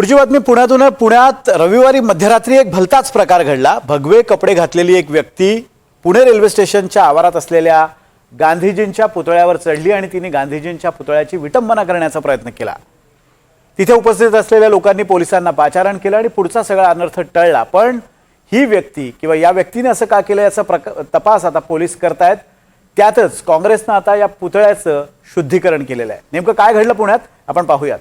पुढची बातमी पुण्यातून पुण्यात रविवारी मध्यरात्री एक भलताच प्रकार घडला. भगवे कपडे घातलेली एक व्यक्ती पुणे रेल्वे स्टेशनच्या आवारात असलेल्या गांधीजींच्या पुतळ्यावर चढली आणि तिने गांधीजींच्या पुतळ्याची विटंबना करण्याचा प्रयत्न केला. तिथे उपस्थित असलेल्या लोकांनी पोलिसांना पाचारण केलं आणि पुढचा सगळा अनर्थ टळला. पण ही व्यक्ती किंवा या व्यक्तीने असं का केलं याचा प्रक तपास आता पोलीस करतायत. त्यातच काँग्रेसनं आता या पुतळ्याचं शुद्धीकरण केलेलं आहे. नेमकं काय घडलं पुण्यात? आपण पाहूयात.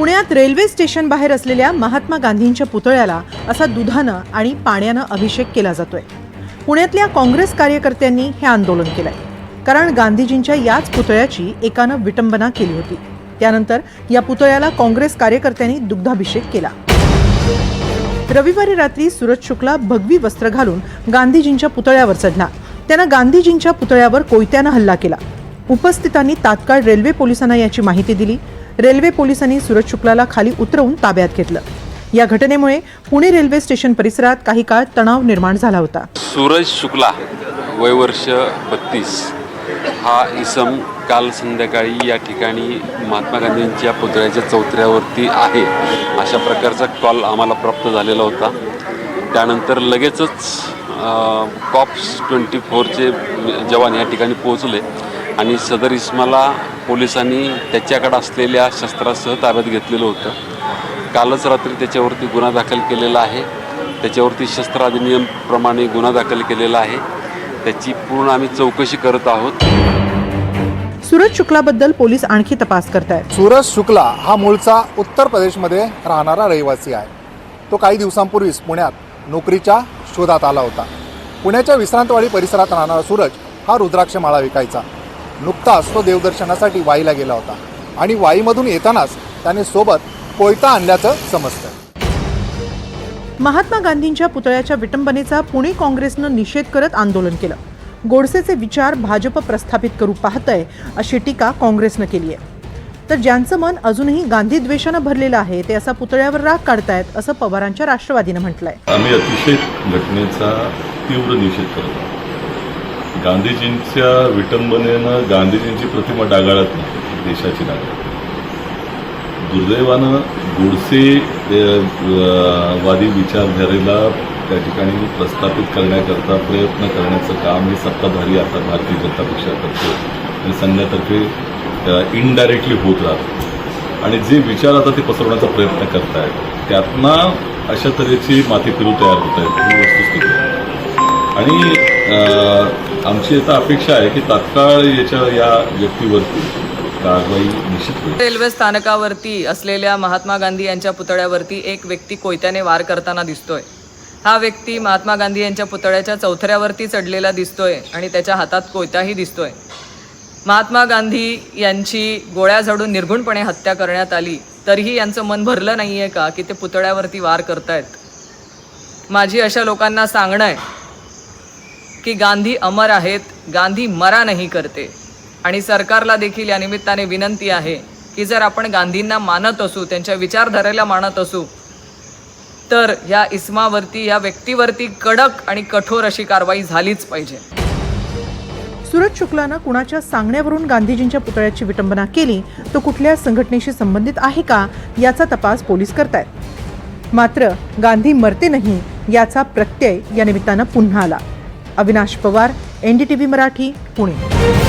पुण्यात रेल्वे स्टेशन बाहेर असलेल्या महात्मा गांधींच्या पुतळ्याला असा दुधानं आणि पाण्यानं अभिषेक केला जातोय. पुण्यातल्या काँग्रेस कार्यकर्त्यांनी हे आंदोलन केलंय. कारण गांधीजींच्या याच पुतळ्याची एकानं विटंबना केली होती. त्यानंतर या पुतळ्याला काँग्रेस कार्यकर्त्यांनी दुग्धाभिषेक केला. रविवारी रात्री सूरज शुक्ला भगवी वस्त्र घालून गांधीजींच्या पुतळ्यावर चढला. त्यानं गांधीजींच्या पुतळ्यावर कोयत्यानं हल्ला केला. उपस्थितांनी तात्काळ रेल्वे पोलिसांना याची माहिती दिली. रेल्वे पोलिसांनी सूरज शुक्लाला खाली उतरवून ताब्यात घेतलं. या घटनेमुळे पुणे रेल्वे स्टेशन परिसरात काही काळ तणाव निर्माण झाला होता. सूरज शुक्ला वयवर्ष बत्तीस. हा इसम काल संध्याकाळी या ठिकाणी महात्मा गांधींच्या पुतळ्याच्या चौथऱ्यावरती आहे. अशा प्रकारचा कॉल आम्हाला प्राप्त झालेला होता. त्यानंतर लगेचच कॉप्स ट्वेंटी फोरचे जवान या ठिकाणी पोहोचले. आणि सदर इस्माला पोलिसांनी त्याच्याकडे असलेल्या शस्त्रासह ताब्यात घेतलेलं होतं. कालच रात्री त्याच्यावरती गुन्हा दाखल केलेला आहे. त्याच्यावरती शस्त्र अधिनियमप्रमाणे गुन्हा दाखल केलेला आहे. त्याची पूर्ण आम्ही चौकशी करत आहोत. सूरज शुक्लाबद्दल पोलीस आणखी तपास करतायत. सूरज शुक्ला हा मूळचा उत्तर प्रदेशमध्ये राहणारा रहिवासी आहे. तो काही दिवसांपूर्वीच पुण्यात नोकरीच्या शोधात आला होता. पुण्याच्या विश्रांतवाडी परिसरात राहणारा सूरज हा रुद्राक्ष माळा विकायचा. नुकताच तो देवदर्शनासाठी वाईला गेला होता. आणि वाईमधून येतानाच त्याने सोबत कोयता आणल्याचं समजतं. महात्मा गांधींच्या पुतळ्याच्या विटंबनेचा पुणे काँग्रेसनं निषेध करत आंदोलन केलं. गोडसेचे विचार भाजप प्रस्थापित करू पाहतंय अशी टीका काँग्रेसनं केली आहे तर ज्यांचं मन अजूनही गांधी द्वेषानं भरलेलं आहे ते असा पुतळ्यावर राग काढतायत असं पवारांच्या राष्ट्रवादीनं म्हटलंय. आम्ही अतिशय घटनेचा तीव्र निषेध करत गांधीजींच्या विटंबनेनं गांधीजींची प्रतिमा डागाळत नाही देशाची डागाळत दुर्दैवानं गोडसे वादी विचारधारेला त्या ठिकाणी प्रस्थापित करण्याकरता प्रयत्न करण्याचं काम हे सत्ताधारी आता भारतीय जनता पक्षातर्फे आणि संघातर्फे इनडायरेक्टली होत राहतं. आणि जे विचार आता ते पसरवण्याचा प्रयत्न करतायत त्यातनं अशा तऱ्हेची माती फिरू तयार होत आहेत ही वस्तुस्थिती आणि आमची आता अपेक्षा आहे की तात्काळ याच्या या व्यक्तीवरती कारवाई निश्चित होईल. रेल्वे स्थानकावरती असलेल्या महात्मा गांधी यांच्या पुतळ्यावरती एक व्यक्ती कोयत्याने वार करताना दिसतोय. हा व्यक्ती महात्मा गांधी यांच्या पुतळ्याच्या चौथऱ्यावरती चढलेला दिसतोय आणि त्याच्या हातात कोयताही दिसतोय. महात्मा गांधी यांची गोळ्या झाडून निर्घुणपणे हत्या करण्यात आली. तरीही यांचं मन भरलं नाहीये का की ते पुतळ्यावरती वार करतायत? माझी अशा लोकांना सांगणं आहे की गांधी अमर आहेत गांधी मरा नाही करते. आणि सरकारला देखील या निमित्ताने विनंती आहे की जर आपण गांधींना मानत असू त्यांच्या विचारधारेला मानत असू तर या इस्मावरती या व्यक्तीवरती कडक आणि कठोर अशी कारवाई झालीच पाहिजे. सूरज शुक्लानं कुणाच्या सांगण्यावरून गांधीजींच्या पुतळ्याची विटंबना केली तो कुठल्या संघटनेशी संबंधित आहे का याचा तपास पोलीस करतायत. मात्र गांधी मरते नाही याचा प्रत्यय या निमित्तानं पुन्हा आला. अविनाश पवार एनडीटीव्ही मराठी पुणे.